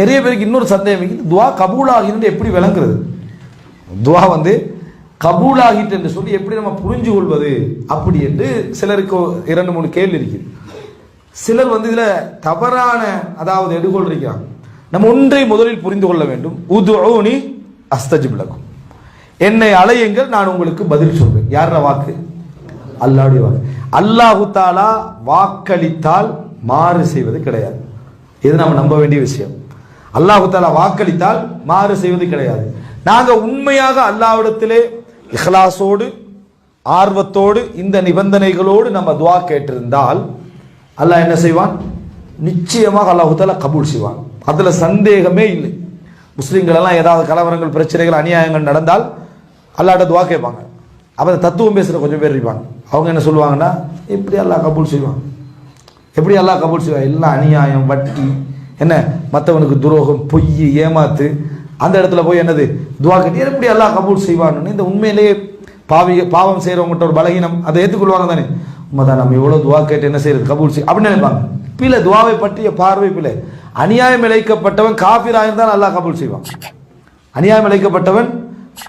நிறைய பேருக்கு இன்னொரு சந்தேகம் இருக்குது. துவா கபூலாகிட்டு எப்படி விளங்குறது? துவா வந்து கபூலாகிட்டு என்று சொல்லி எப்படி நம்ம புரிஞ்சு கொள்வது? அப்படி என்று சிலருக்கு இரண்டு மூணு கேள்வி இருக்குது. சிலர் வந்து இதில் தவறான அதாவது எடுகோள் இருக்கிறாங்க. நம்ம ஒன்றை முதலில் புரிந்து கொள்ள வேண்டும். உதுஊனி அஸ்தஜ் விளக்கும் என்னை அலையுங்கள் நான் உங்களுக்கு பதில் சொல்வேன். யார வாக்கு? அல்லாஹ்வுடைய வாக்கு. அல்லாஹு தாலா வாக்களித்தால் மாறு செய்வது கிடையாது. இது நம்ம நம்ப வேண்டிய விஷயம். அல்லாஹு தாலா வாக்களித்தால் மாறு செய்வது கிடையாது. நாங்கள் உண்மையாக அல்லாவிடத்திலே இஹ்லாஸோடு ஆர்வத்தோடு இந்த நிபந்தனைகளோடு நம்ம துவா கேட்டிருந்தால் அல்லாஹ் என்ன செய்வான்? நிச்சயமாக அல்லாஹு தாலா கபூல் செய்வான். அதில் சந்தேகமே இல்லை. முஸ்லீம்களெல்லாம் ஏதாவது கலவரங்கள் பிரச்சனைகள் அநியாயங்கள் நடந்தால் அல்லாட்ட துவா கேட்பாங்க. அப்போ தத்துவம் பேசுற கொஞ்சம் பேர் இருப்பாங்க. அவங்க என்ன சொல்லுவாங்கன்னா எப்படி அல்லாஹ் கபூல் செய்வான். எப்படி அல்லாஹ் கபூல் செய்வான்? எல்லாம் அநியாயம் வட்டி என்ன? மற்றவனுக்கு துரோகம் பொய் ஏமாத்து அந்த இடத்துல போய் என்னது? துவா கட்டி எப்படி எல்லாம் கபூல் செய்வான்னு? இந்த உண்மையிலேயே பாவி பாவம் செய்கிறவங்ககிட்ட ஒரு பலகீனம் அதை ஏற்றுக்கொள்வாங்க தானே? உண்மைதான் நம்ம எவ்வளோ துவா கேட்டு என்ன செய்யறது? கபூல் செய் அப்படின்னு நினைப்பாங்க. பிள்ளை துவாவை பற்றிய பார்வை பிள்ளை. அநியாயம் இழைக்கப்பட்டவன் காஃபிராக இருந்தால் கபூல் செய்வான். அநியாயம் இழைக்கப்பட்டவன்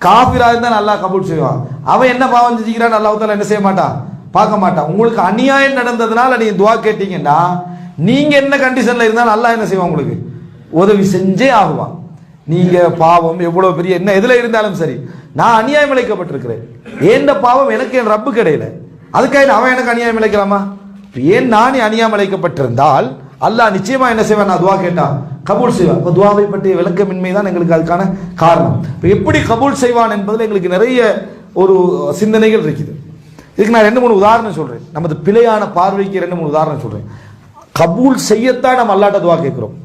காஃபிராக இருந்தால் கபூல் செய்வான். அவன் என்ன பாவம் செஞ்சுக்கிறான் நல்லா என்ன செய்ய மாட்டான்? பார்க்க மாட்டான். உங்களுக்கு அநியாயம் நடந்ததுனால நீங்கள் துவா கேட்டீங்கன்னா நீங்க என்ன கண்டிஷன்ல இருந்தாலும் அல்லாஹ் என்ன செய்வான் உங்களுக்கு? உதவி செஞ்சே ஆகுவான். நீங்க பாவம் எவ்வளவு பெரிய என்ன எதுல இருந்தாலும் சரி. நான் அநியாயம் இழைக்கப்பட்டிருக்கிறேன். ஏந்த பாவம் எனக்கு என் ரப்பு கிடையில அதுக்காக அவன் எனக்கு அநியாயம் இழைக்கலாமா? ஏன் நானே அநியாயம் இழைக்கப்பட்டிருந்தால் அல்லாஹ் நிச்சயமா என்ன செய்வேன்? நான் துவா கேட்டான் கபூல் செய்வான். இப்போ துவாவை பற்றிய விளக்கமின்மை தான் எங்களுக்கு அதுக்கான காரணம். இப்போ எப்படி கபூல் செய்வான் என்பதில் எங்களுக்கு நிறைய ஒரு சிந்தனைகள் இருக்குது. இதுக்கு நான் ரெண்டு மூணு உதாரணம் சொல்கிறேன் நமது பிழையான பார்வைக்கு ரெண்டு மூணு உதாரணம் சொல்கிறேன் கபூல் செய்யத்தான் நம்ம அல்லாட்ட துவா கேட்குறோம்.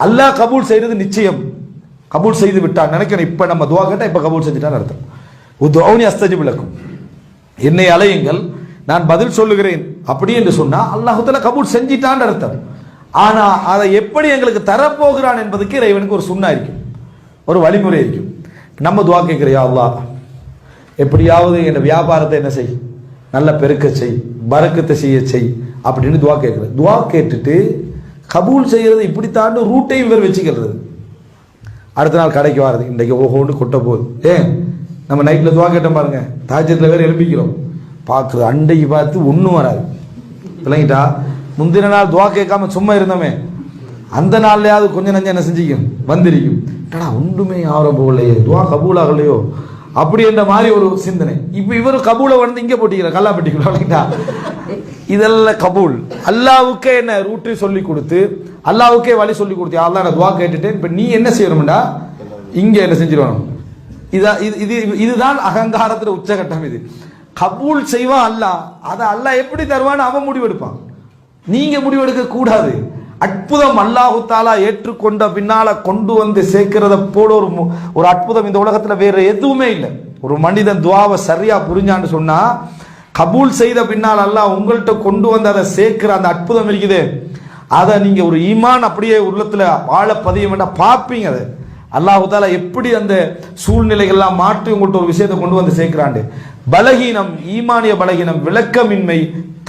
அல்லாஹ் கபூல் செய்யறது நிச்சயம். கபூல் செய்து விட்டான். நினைக்கிறேன் இப்போ நம்ம துவா கேட்டால் இப்போ கபூல் செஞ்சுட்டான்னு அர்த்தம். உத்வனி அஸ்தஜி விளக்கும் என்னை அலையுங்கள் நான் பதில் சொல்லுகிறேன். அப்படி என்று சொன்னால் அல்லாஹுத்தால கபூல் செஞ்சிட்டான்னு அர்த்தம். ஆனால் அதை எப்படி எங்களுக்கு தரப்போகிறான் என்பதுக்கு இறைவனுக்கு ஒரு சுண்ணா இருக்கும். ஒரு வழிமுறை இருக்கும். நம்ம துவா கேட்குறியா அல்லா எப்படியாவது என் வியாபாரத்தை என்ன செய்? நல்ல பெருக்க செய். பறக்கத்தை செய்ய செய். அப்படின்னு துவா கேட்குறது துவா கேட்டுட்டு கபூல் செய்கிறது இப்படித்தாண்டு ரூட்டையும் இவர் வச்சுக்கிறது. அடுத்த நாள் கடைக்கு வர்றது. இன்றைக்கு ஓஹோன்னு கொட்ட போகுது. ஏன்? நம்ம நைட்டில் துவா கேட்டோம் பாருங்க. தாஜத்தில் வேறு எழுப்பிக்கிறோம். பார்க்குறது அண்டைக்கு பார்த்து ஒன்றும் வராது. விளங்கிட்டா? முந்தின நாள் துவா கேட்காம சும்மா இருந்தோமே. அந்த நாள்லையாவது கொஞ்சம் நஞ்சம் என்ன செஞ்சிக்கும்? வந்திருக்கும். என்னடா ஒன்றுமே ஆகிற போகலையே. துவா கபூல் ஆகலையோ அப்படி என்ற மாதிரி ஒரு சிந்தனை. இப்போ இவர் கபூலை வந்து இங்கே போட்டிக்கிறார். கல்லாப்பட்டிக்குள்ள. விளங்கிட்டா? இதெல்லாம் கபூல். அல்லாவுக்கே என்ன ரூட்டு சொல்லி கொடுத்து அல்லாவுக்கே வழி சொல்லி கொடுத்து அல்லாஹ் நான் துவா கேட்டுட்டேன் இப்போ நீ என்ன செய்யணும்டா? இங்கே என்ன செஞ்சிடணும் இதா இது இது இதுதான் அகங்காரத்தில் உச்சகட்டம் இது. கபூல் செய்வான் அல்லாஹ். அதை அல்லாஹ் எப்படி தருவான்னு அவன் முடிவெடுப்பான். நீங்கள் முடிவெடுக்க கூடாது. அற்புதம் அல்லாஹுத்தாலா ஏற்றுக்கொண்ட பின்னால கொண்டு வந்து சேர்க்கிறத போல ஒரு மு- ஒரு அற்புதம் இந்த உலகத்தில் வேற எதுவுமே இல்லை. ஒரு மனிதன் துவாவை சரியா புரிஞ்சான்னு சொன்னா கபூல் செய்த பின்னால் அல்லாஹ் உங்கள்கிட்ட கொண்டு வந்து அதை சேர்க்கிற அந்த அற்புதம் இருக்குது. அதை நீங்கள் ஒரு ஈமான் அப்படியே உள்ளத்தில் வாழ பதிய வேண்டாம். பார்ப்பீங்க அதை. அல்லாஹால தாலா எப்படி அந்த சூழ்நிலைகள்லாம் மாற்றி உங்கள்கிட்ட ஒரு விஷயத்தை கொண்டு வந்து சேர்க்கிறாண்டு பலகீனம் ஈமானிய பலகீனம் விளக்கமின்மை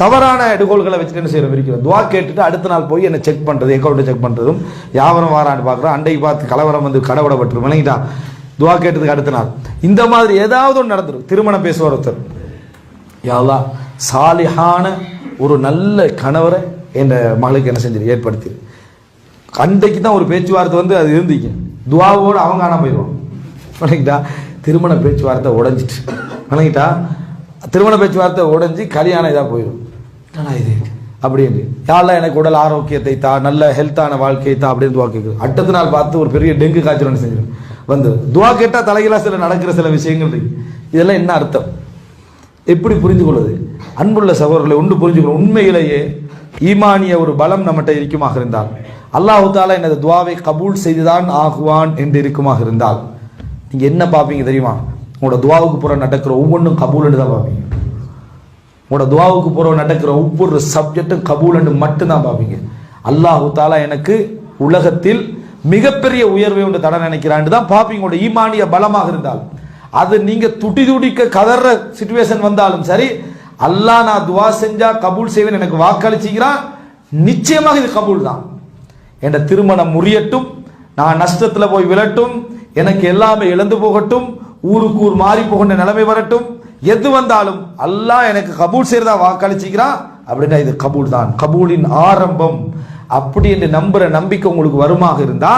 தவறான எடுகோள்களை வச்சுட்டு என்ன செய்யறோம் இருக்கிறோம் துவா கேட்டுட்டு அடுத்த நாள் போய் என்ன செக் பண்ணுறது அக்கௌண்ட்டை செக் பண்ணுறதும் வியாபாரம் வாரான்னு பார்க்குறோம். அண்டைக்கு பார்த்து கலவரம் வந்து கடவுடப்பட்டு விளங்கிட்டா? துவா கேட்டதுக்கு அடுத்த நாள். இந்த மாதிரி ஏதாவது ஒன்று நடந்துரும். திருமணம் பேசுவார் ஒருத்தர். யாவா சாலிஹான ஒரு நல்ல கணவரை என் மகளுக்கு என்ன செஞ்சிரு? ஏற்படுத்தி அன்றைக்கு தான் ஒரு பேச்சுவார்த்தை வந்து அது இருந்துச்சு துவாவோடு அவங்க ஆனால் போயிடுவான் வணங்கிட்டா திருமண பேச்சுவார்த்தை உடஞ்சிட்டு. வணங்கிட்டா திருமண பேச்சுவார்த்தை உடஞ்சி கல்யாணம் இதாக போயிடும் என்னடா இது? அப்படின்னு யாரெல்லாம் எனக்கு உடல் ஆரோக்கியத்தை தா நல்ல ஹெல்த்தான வாழ்க்கையை தா அப்படின்னு துவா கேட்குது. அடுத்த நாள் பார்த்து ஒரு பெரிய டெங்கு காய்ச்சல் ஒன்று செஞ்சிடும் வந்து துவா கேட்டால் தலைகளாக சில நடக்கிற சில விஷயங்கள் இருக்கு. இதெல்லாம் என்ன அர்த்தம்? எப்படி புரிந்து கொள்வது அன்புள்ள சகோதரர்களை ஒன்று புரிஞ்சுக்கணும் உண்மையிலேயே ஈமானிய ஒரு பலம் நம்மகிட்ட இருக்குமாக இருந்தால் அல்லாஹு தாலா எனது துவாவை கபூல் செய்துதான் ஆகுவான் என்று இருக்குமாக இருந்தால் நீங்கள் என்ன பார்ப்பீங்க தெரியுமா? உங்களோட துவாவுக்கு புற நடக்கிற ஒவ்வொன்றும் கபூல்னு தான் பார்ப்பீங்க. உங்களோட துவாவுக்கு புற நடக்கிற ஒவ்வொரு சப்ஜெக்டும் கபூல்னு மட்டும்தான் பார்ப்பீங்க. அல்லாஹு தாலா எனக்கு உலகத்தில் மிகப்பெரிய உயர்வை ஒன்று தட நினைக்கிறான்னு தான் பார்ப்பீங்க. உங்களோட ஈமானிய பலமாக இருந்தால் அது நீங்க துடி துடிக்க கதற சுச்சுவேஷன் வந்தாலும் சரி அல்லாஹ் நான் துவா செஞ்சா கபூல் செய்வேன் எனக்கு வாக்களிச்சுக்கிறான். நிச்சயமாக இது கபூல் தான். என் திருமணம் முறியட்டும் நான் நஷ்டத்துல போய் விழட்டும் எனக்கு எல்லாமே இழந்து போகட்டும் ஊருக்கு ஊர் மாறி போகின்ற நிலைமை வரட்டும். எது வந்தாலும் அல்லாஹ் எனக்கு கபூல் செய்யறதா வாக்களிச்சுக்கிறான். அப்படின்னா இது கபூல் தான். கபூலின் ஆரம்பம். அப்படி என்று நம்புற நம்பிக்கை உங்களுக்கு வருமாக இருந்தா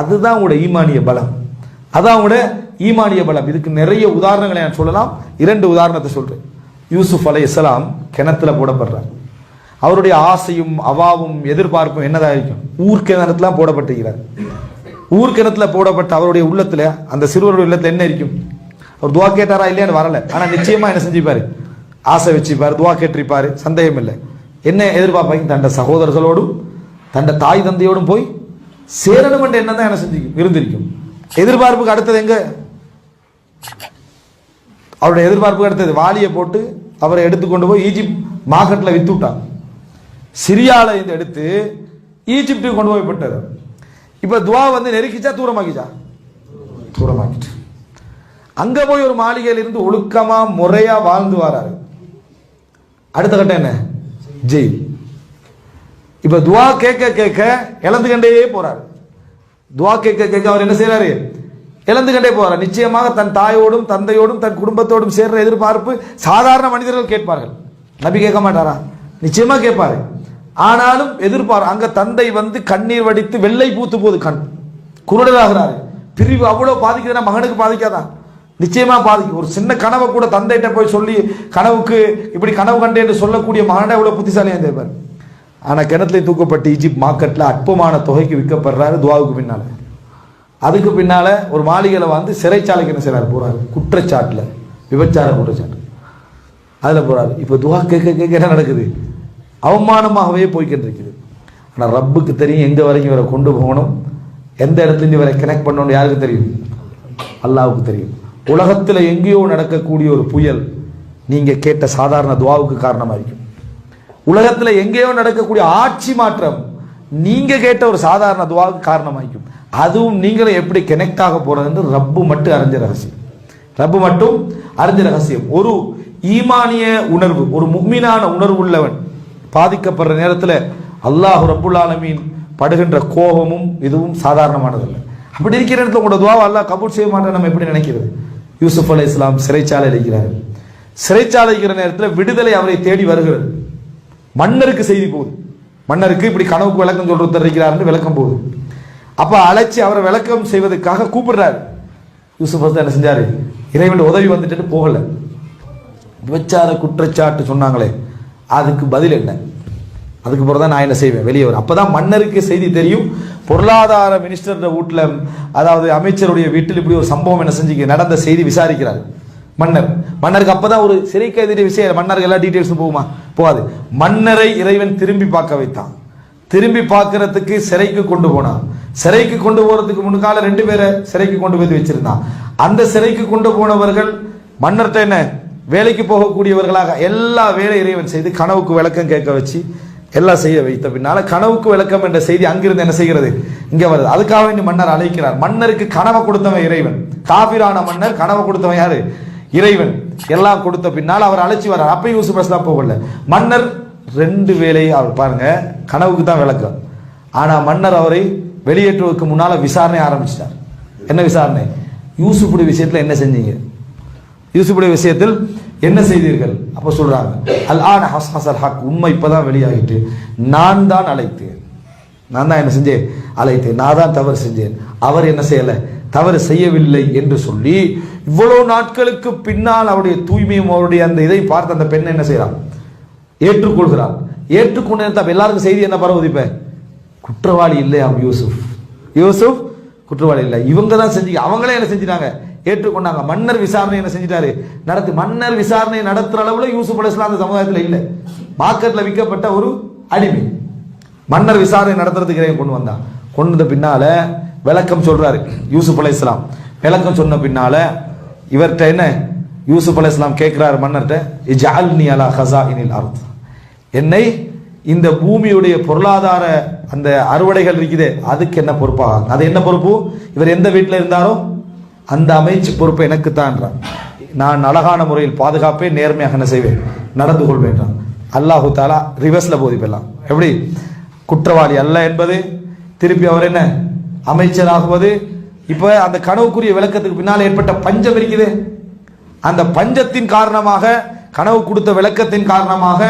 அதுதான் உங்களோட ஈமானிய பலம். அதான் உங்களோட ஈமானிய பலம். இதுக்கு நிறைய உதாரணங்களை நான் சொல்லலாம். இரண்டு உதாரணத்தை சொல்றேன். யூசுப் அலை இஸ்லாம் கிணத்துல போடப்படுறார். அவருடைய ஆசையும் அவாவும் எதிர்பார்ப்பும் என்னதா இருக்கும் ஊர் கிணத்துல போடப்பட்டிருக்கிறார். ஊர் கிணத்துல போடப்பட்ட அவருடைய உள்ளத்துல அந்த சிறுவருடைய உள்ளத்துல என்ன இருக்கும்? அவர் துவா கேட்டாரா இல்லையான்னு வரல. ஆனா நிச்சயமா என்ன செஞ்சுப்பாரு? ஆசை வச்சுப்பாரு துவா கேட்டிருப்பாரு. சந்தேகம் இல்லை. என்ன எதிர்பார்ப்பாங்க தண்ட சகோதரர்களோடும் தண்ட தாய் தந்தையோடும் போய் சேரணும் என்ற எண்ணம் தான் என்ன செஞ்சிருக்கும்? இருந்திருக்கும். எதிர்பார்ப்புக்கு அடுத்தது எங்கே? அவருடைய எதிர்பார்ப்புக்கு அடுத்தது வாளியை போட்டு அவரை எடுத்து கொண்டு போய் ஈஜிப்ட் மார்க்கெட்டில் வித்து விட்டார் சிரியால இருந்து எடுத்து ஈஜிப்டுக்கு கொண்டு போய் போட்டாரு. இப்ப துவா வந்து நெருக்கிச்சா தூரமாக்கிச்சா? தூரமாக்கிட்டு. அங்க போய் ஒரு மாளிகையிலிருந்து இருந்து ஒழுக்கமா முறையா வாழ்ந்து வராரு. அடுத்த கட்டம் என்ன? ஜெயில். இப்ப துவா கேட்க கேட்க இழந்துகண்டே போறாரு. துவா கேட்க கேட்க அவர் என்ன இழந்து கண்டே போறார் நிச்சயமாக தன் தாயோடும் தந்தையோடும் தன் குடும்பத்தோடும் சேர்ற எதிர்பார்ப்பு சாதாரண மனிதர்கள் கேட்பார்கள். நபி கேட்க மாட்டாரா? நிச்சயமாக கேட்பாரு. ஆனாலும் எதிர்பார் அங்கே தந்தை வந்து கண்ணீர் வடித்து வெள்ளை பூத்து போது கண். குருடராகிறாரு. பிரிவு அவ்வளோ பாதிக்குதுன்னா மகனுக்கு பாதிக்காதான் நிச்சயமா பாதிக்கும். ஒரு சின்ன கனவை கூட தந்தைகிட்ட போய் சொல்லி கனவுக்கு இப்படி கனவு கண்டேன் என்று சொல்லக்கூடிய மகனை எவ்வளவு புத்திசாலியாக இருந்தேன் ஆனால் கிணத்துல தூக்கப்பட்டு ஈஜிப்ட் மார்க்கெட்டில் அற்பமான தொகைக்கு விற்கப்படுறாரு துவாவுக்கு பின்னால். அதுக்கு பின்னால் ஒரு மாளிகையில் வந்து சிறைச்சாலைக்கு என்ன செய்கிறார் போறாரு. குற்றச்சாட்டில். விபச்சார குற்றச்சாட்டு. அதில் போகிறாரு இப்போ துவா கேட்க கேட்க என்ன நடக்குது? அவமானமாகவே போய்கிட்டு இருக்குது ஆனால் ரப்புக்கு தெரியும் எங்கே வரைக்கும் இவரை கொண்டு போகணும். எந்த இடத்துலேருந்து இவரை கனெக்ட் பண்ணணும் யாருக்கு தெரியும்? அல்லாவுக்கு தெரியும். உலகத்தில் எங்கேயோ நடக்கக்கூடிய ஒரு புயல் நீங்கள் கேட்ட சாதாரண துவாவுக்கு காரணமாக இருக்கும். உலகத்தில் எங்கேயோ நடக்கக்கூடிய ஆட்சி மாற்றம் நீங்கள் கேட்ட ஒரு சாதாரண துவாவுக்கு காரணமாக்கும் அதுவும் நீங்களும் எப்படி கனெக்ட் ஆக போறதுன்னு ரப்பு மட்டும் அறிஞ்ச ரகசியம். ரப்பு மட்டும் அறிஞ்ச ரகசியம். ஒரு ஈமானிய உணர்வு ஒரு முக்மீனான உணர்வு உள்ளவன் பாதிக்கப்படுற நேரத்தில் அல்லாஹ் ரப்புல் ஆலமீன் படுகின்ற கோபமும் இதுவும் சாதாரணமானதல்ல. அப்படி இருக்கிற இடத்துல உங்களோட துவாவை அல்லாஹ் கபூல் செய்ய மாட்டேன் நம்ம எப்படி நினைக்கிறது? யூசுப் அலி இஸ்லாம் சிறைச்சாலை இருக்கிறார் சிறைச்சாலை இருக்கிற நேரத்தில் விடுதலை அவரை தேடி வருகிறது. மன்னருக்கு செய்தி போகுது. மன்னருக்கு இப்படி கனவுக்கு விளக்கம் சொல்றது இருக்கிறாருன்னு விளக்கம் போகுது. அப்போ அழைச்சி அவரை விளக்கம் செய்வதற்காக கூப்பிடுறாரு. யூசுப் வந்து என்ன செஞ்சார்? இறைவன் உதவி வந்துட்டு போகலை. விபச்சார குற்றச்சாட்டு சொன்னாங்களே அதுக்கு பதில் என்ன? அதுக்கு பிறகு தான் நான் என்ன செய்வேன்? வெளியே வரும் அப்போ தான் மன்னருக்கு செய்தி தெரியும். பொருளாதார மினிஸ்டர் வீட்டில் அதாவது அமைச்சருடைய வீட்டில் இப்படி ஒரு சம்பவம் என்ன செஞ்சு நடந்த செய்தி விசாரிக்கிறார் மன்னர். மன்னருக்கு அப்போ தான் ஒரு சிறை கைதிய விஷயம் மன்னருக்கு எல்லா டீட்டெயில்ஸும் போகுமா? போகாது. மன்னரை இறைவன் திரும்பி பார்க்க வைத்தான். திரும்பி பார்க்கறதுக்கு சிறைக்கு கொண்டு போனான். சிறைக்கு கொண்டு போறதுக்கு முன்னால ரெண்டு பேரை சிறைக்கு கொண்டு போய் வச்சிருந்தான். அந்த சிறைக்கு கொண்டு போனவர்கள் மன்னர்கிட்ட என்ன? வேலைக்கு போகக்கூடியவர்களாக எல்லா வேலை இறைவன் செய்து கனவுக்கு விளக்கம் கேட்க வச்சு எல்லாம் செய்ய வைத்த பின்னால கனவுக்கு விளக்கம் என்ற செய்தி அங்கிருந்து என்ன செய்கிறது? இங்க வருது. அதுக்காக வேண்டி மன்னர் அழைக்கிறார். மன்னருக்கு கனவை கொடுத்தவன் இறைவன். காபிரான மன்னர் கனவை கொடுத்தவன் யாரு? இறைவன். எல்லாம் கொடுத்த பின்னால் அவர் அழைச்சி வர்றார். அப்பயும் யூசுப் அஸ்லாம் போகல. மன்னர் ரெண்டு வேலையை அவர் பாருங்க கனவுக்கு தான் விளக்கம். ஆனா மன்னர் அவரை வெளியேற்றுவதற்கு முன்னால் விசாரணை ஆரம்பிச்சிட்டார். என்ன விசாரணை? யூசுப்புடைய விஷயத்தில் என்ன செஞ்சீங்க? யூசுப்புடைய விஷயத்தில் என்ன செய்தீர்கள்? அப்போ சொல்கிறாங்க அல் ஆன் ஹஸ் ஹசல் ஹக். உண்மை இப்பதான் வெளியாகிட்டு நான் தான் அழைத்தேன். நான் தான் என்ன செஞ்சேன்? அழைத்தேன். நான் தான் தவறு செஞ்சேன். அவர் என்ன செய்யலை? தவறு செய்யவில்லை என்று சொல்லி இவ்வளவு நாட்களுக்கு பின்னால் அவருடைய தூய்மையும் அவருடைய அந்த இதை பார்த்து அந்த பெண் என்ன செய்கிறான் ஏற்றுக்கொள்கிறான். ஏற்றுக்கொண்டு எல்லாருக்கும் செய்தி என்ன பரவுது குற்றவாளி இல்லையாம் யூசுப். யூசுப் குற்றவாளி இல்லை. இவங்க தான் செஞ்சு அவங்களே என்ன செஞ்சிட்டாங்க? ஏற்றுக்கொண்டாங்க. மன்னர் விசாரணை என்ன செஞ்சிட்டாரு? நடத்தி மன்னர் விசாரணை நடத்துகிற அளவில் யூசுப் அலிஸ்லாம் அந்த சமுதாயத்தில் இல்லை. மார்க்கெட்டில் விற்கப்பட்ட ஒரு அடிமை. மன்னர் விசாரணை நடத்துறதுக்கு இறைவன் கொண்டு வந்தான். கொண்டு வந்த பின்னால விளக்கம் சொல்றாரு யூசுப் அலைஹிஸ்ஸலாம் விளக்கம் சொன்ன பின்னால இவர்கிட்ட என்ன? யூசுப் அலைஹிஸ்ஸலாம் கேட்கிறாரு மன்னர்கிட்ட இஜ்அல்னி அலா ஹஸாயினில் அர்த். என்னை இந்த பூமியுடைய பொருளாதார அந்த அறுவடைகள் இருக்குதே அதுக்கு என்ன பொறுப்பாக அது என்ன பொறுப்பு? இவர் எந்த வீட்டில் இருந்தாரோ அந்த அமைச்சு பொறுப்பு எனக்கு தான்றான் நான் அழகான முறையில் பாதுகாப்பேன் நேர்மையாக என்ன செய்வேன்? நடந்து கொள்வேன்றான். அல்லாஹு தாலா ரிவர்ஸில் போதிப்பெல்லாம் எப்படி? குற்றவாளி அல்ல என்பது திருப்பி அவர் என்ன? அமைச்சராகுவது இப்போ அந்த கனவுக்குரிய விளக்கத்துக்கு பின்னால் ஏற்பட்ட பஞ்சம் இருக்குது. அந்த பஞ்சத்தின் காரணமாக கனவு கொடுத்த விளக்கத்தின் காரணமாக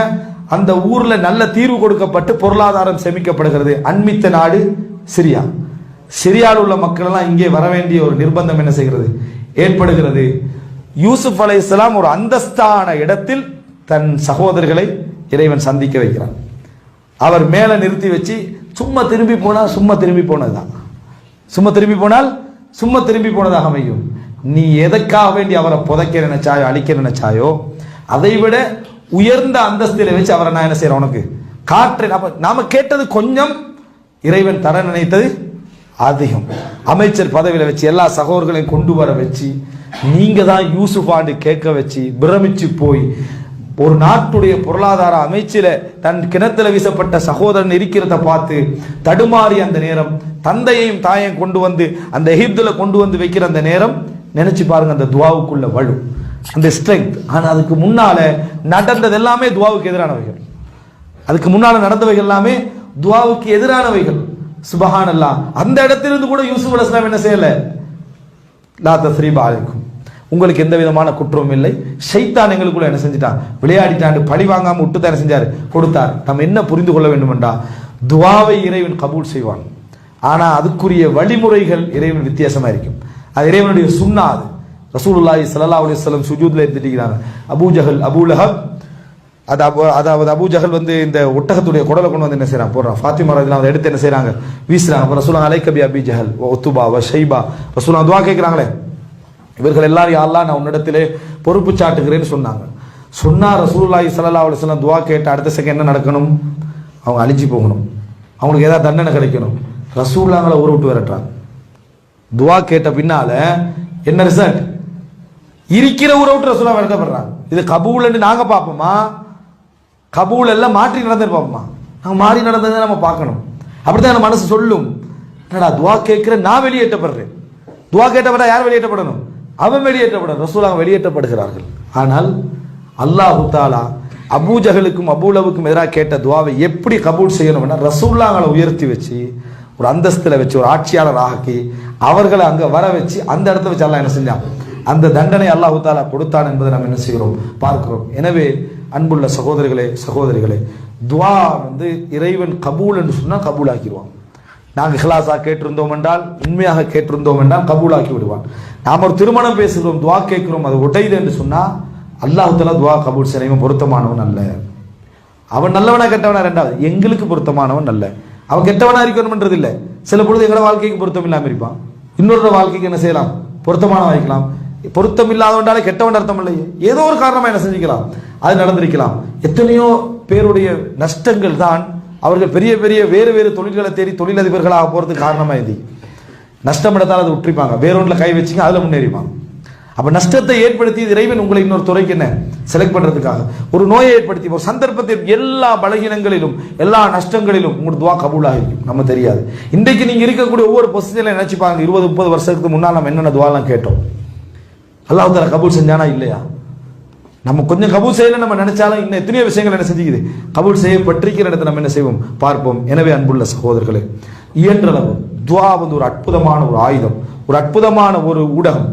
அந்த ஊர்ல நல்ல தீர்வு கொடுக்கப்பட்டு பொருளாதாரம் சேமிக்கப்படுகிறது. அண்மித்த நாடு சிரியா. சிரியாவில் உள்ள மக்கள் எல்லாம் இங்கே வர வேண்டிய ஒரு நிர்பந்தம் என்ன செய்கிறது? ஏற்படுகிறது. யூசுப் அலைஹிஸ்ஸலாம் ஒரு அந்தஸ்தான இடத்தில் தன் சகோதரர்களை இறைவன் சந்திக்க வைக்கிறான். அவர் மேலே நிறுத்தி வச்சு சும்மா திரும்பி போனால் சும்மா திரும்பி போனதுதான். சும்மா திரும்பி போனால் சும்மா திரும்பி போனதாக அமையும். நீ எதற்காக வேண்டி அவரை புதைக்க நினைச்சாயோ அழிக்க நினைச்சாயோ அதை விட உயர்ந்த அந்தஸ்தில வச்சு அவரை நான் என்ன செய்யறேன் உனக்கு? காற்றேன் அப்ப நாம கேட்டது கொஞ்சம் இறைவன் தர நினைத்தது அதிகம். அமைச்சர் பதவியில் வச்சு எல்லா சகோதரர்களையும் கொண்டு வர வச்சு நீங்க தான் யூசுஃபாண்டு கேட்க வச்சு பிரமிச்சு போய் ஒரு நாட்டுடைய பொருளாதார அமைச்சில தன் கிணத்துல வீசப்பட்ட சகோதரன் இருக்கிறத பார்த்து தடுமாறி அந்த நேரம் தந்தையையும் தாயையும் கொண்டு வந்து அந்த எகிப்துல கொண்டு வந்து வைக்கிற அந்த நேரம் நினைச்சு பாருங்க அந்த துவாவுக்குள்ள வலு அந்த ஸ்ட்ரென்த் ஆனால் அதுக்கு முன்னால் நடந்தது எல்லாமே துவாவுக்கு எதிரானவைகள். அதுக்கு முன்னால் நடந்தவைகள் எல்லாமே துவாவுக்கு எதிரானவைகள். சுபஹான் அல்லா அந்த இடத்திலிருந்து கூட யூசுப் அலைஹிஸ்ஸலாம் என்ன செய்யலை? லா தஸ்ரீபா அலைக்கும். உங்களுக்கு எந்த விதமான குற்றமும் இல்லை. ஷைத்தான் எங்களுக்குள்ள என்ன செஞ்சிட்டான்? விளையாடிட்டாண்டு பழி வாங்காமல் விட்டு தான் செஞ்சார்? கொடுத்தார். நம்ம என்ன புரிந்து கொள்ள வேண்டுமென்றா துவாவை இறைவன் கபூல் செய்வான். ஆனால் அதுக்குரிய வழிமுறைகள் இறைவன் வித்தியாசமாக இருக்கும். அது இறைவனுடைய சுண்ணா அது. ரசூலுல்லாஹி சல்லா அலைஹி வஸல்லம் சுஜூத்ல அபு ஜஹல் அபூ லஹப் அது அபு அதாவது அபு ஜஹல் வந்து இந்த ஒட்டகத்துடைய குடலை கொண்டு வந்து என்ன செய்றான் போடுறான் ஃபாத்திமா ரதிலாம் அதை எடுத்து என்ன செய்கிறாங்க வீசுறாங்க. அப்ப ரசூலா அலைக்க அபி ஜஹல் ஒத்துபா வ ஷைபா. ரசூலா துவா கேட்குறாங்களே? இவர்கள் எல்லாரும் யாரெல்லாம் நான் உன்னிடத்திலே பொறுப்பு சாட்டுகிறேன்னு சொன்னாங்க. சொன்னா ரசூல்லாஹி சல்லா அலைஹி துவா கேட்ட அடுத்த செகண்ட் என்ன நடக்கணும்? அவங்க அழிஞ்சு போகணும். அவங்களுக்கு ஏதாவது தண்டனை கிடைக்கணும். ரசூல்லாங்களை ஊற விட்டு விரட்டுறாங்க. துவா கேட்ட பின்னால என்ன ரிசல்ட் இருக்கிற ஊரை விட்டு ரசூலா வழங்கப்படுறாங்க இது கபூல்னு நாங்கள் பார்ப்போமா? கபூல் எல்லாம் மாற்றி நடந்துட்டு பார்ப்போமா நாங்கள் மாறி நடந்ததை நம்ம பார்க்கணும். அப்படிதான் என் மனசு சொல்லும். என்னடா துவா கேட்குற நான் வெளியேற்றப்படுறேன். துவா கேட்டப்பட யார் வெளியேற்றப்படணும்? அவன் வெளியேற்றப்படணும். ரசூலாங்க வெளியேற்றப்படுகிறார்கள். ஆனால் அல்லாஹு தாலா அபூஜகளுக்கும் அபூலவுக்கும் எதிராக கேட்ட துவாவை எப்படி கபூல் செய்யணும்னா ரசூல்லாங்களை உயர்த்தி வச்சு ஒரு அந்தஸ்தில் வச்சு ஒரு ஆட்சியாளர் ஆக்கி அவர்களை அங்கே வர வச்சு அந்த இடத்த வச்சு எல்லாம் என்ன செஞ்சான்? அந்த தண்டனை அல்லாஹு தாலா கொடுத்தான் என்பதை நாம் என்ன செய்கிறோம்? பார்க்கிறோம். எனவே அன்புள்ள சகோதரிகளே சகோதரிகளே துவா வந்து இறைவன் கபூல் என்று சொன்னால் கபூல் ஆக்கிடுவான் நாங்கள் இஹ்லாஸா கேட்டிருந்தோம் என்றால் உண்மையாக கேட்டிருந்தோம் என்றால் கபூலாக்கி விடுவான். நாம் ஒரு திருமணம் பேசுகிறோம் துவா கேட்கிறோம் அது உடையுது என்று சொன்னால் அல்லாஹ் துவா கபூல் செய்யணும் பொருத்தமானவன் அல்ல. அவன் நல்லவனா கெட்டவனா ரெண்டாவது. எங்களுக்கு பொருத்தமானவன் அல்ல. அவன் கெட்டவனா இருக்கணும்ன்றது இல்லை சில பொழுது எங்களோட வாழ்க்கைக்கு பொருத்தம் இல்லாமல் இருப்பான். இன்னொரு வாழ்க்கைக்கு என்ன செய்யலாம்? பொருத்தமான வைக்கலாம் பொருத்தம் இல்லாதவன்றாலே கெட்டவன் அர்த்தம் இல்லை ஏதோ ஒரு காரணமாக என்ன செஞ்சுக்கலாம். அது நடந்திருக்கலாம். எத்தனையோ பேருடைய நஷ்டங்கள் தான் அவர்கள் பெரிய பெரிய வேறு வேறு தொழில்களை தேடி தொழிலதிபர்களாக போகிறதுக்கு காரணமாக இது. நஷ்டம் எடுத்தால் அதை விட்டுருப்பாங்க வேறொன்றில் கை வச்சுங்க அதில் முன்னேறிப்பாங்க. அப்போ நஷ்டத்தை ஏற்படுத்தி இறைவன் உங்களை இன்னொரு துறைக்கு என்ன? செலக்ட் பண்ணுறதுக்காக ஒரு நோயை ஏற்படுத்தி ஒரு சந்தர்ப்பத்தில் எல்லா பலகீனங்களிலும் எல்லா நஷ்டங்களிலும் உங்களுக்கு துவா கபூலாக இருக்கும் நம்ம தெரியாது. இன்றைக்கு நீங்கள் இருக்கக்கூடிய ஒவ்வொரு பொசிஷனில் நினச்சிப்பாங்க? இருபது முப்பது வருஷத்துக்கு முன்னால் நம்ம என்னென்ன துவாலாம் கேட்டோம்? அல்லாஹ் தாலா கபூல் செஞ்சானா இல்லையா? நம்ம கொஞ்சம் கபூல் செய்யல நம்ம நினைச்சாலும் இன்னும் எத்தனையோ விஷயங்கள் என்ன செஞ்சுக்குது? கபூல் செய்யப்பட்டிருக்கிற இடத்தை நம்ம என்ன செய்வோம்? பார்ப்போம். எனவே அன்புள்ள சகோதரர்களே இயன்றளவு துவா வந்து ஒரு அற்புதமான ஒரு ஆயுதம் ஒரு அற்புதமான ஒரு ஊடகம்.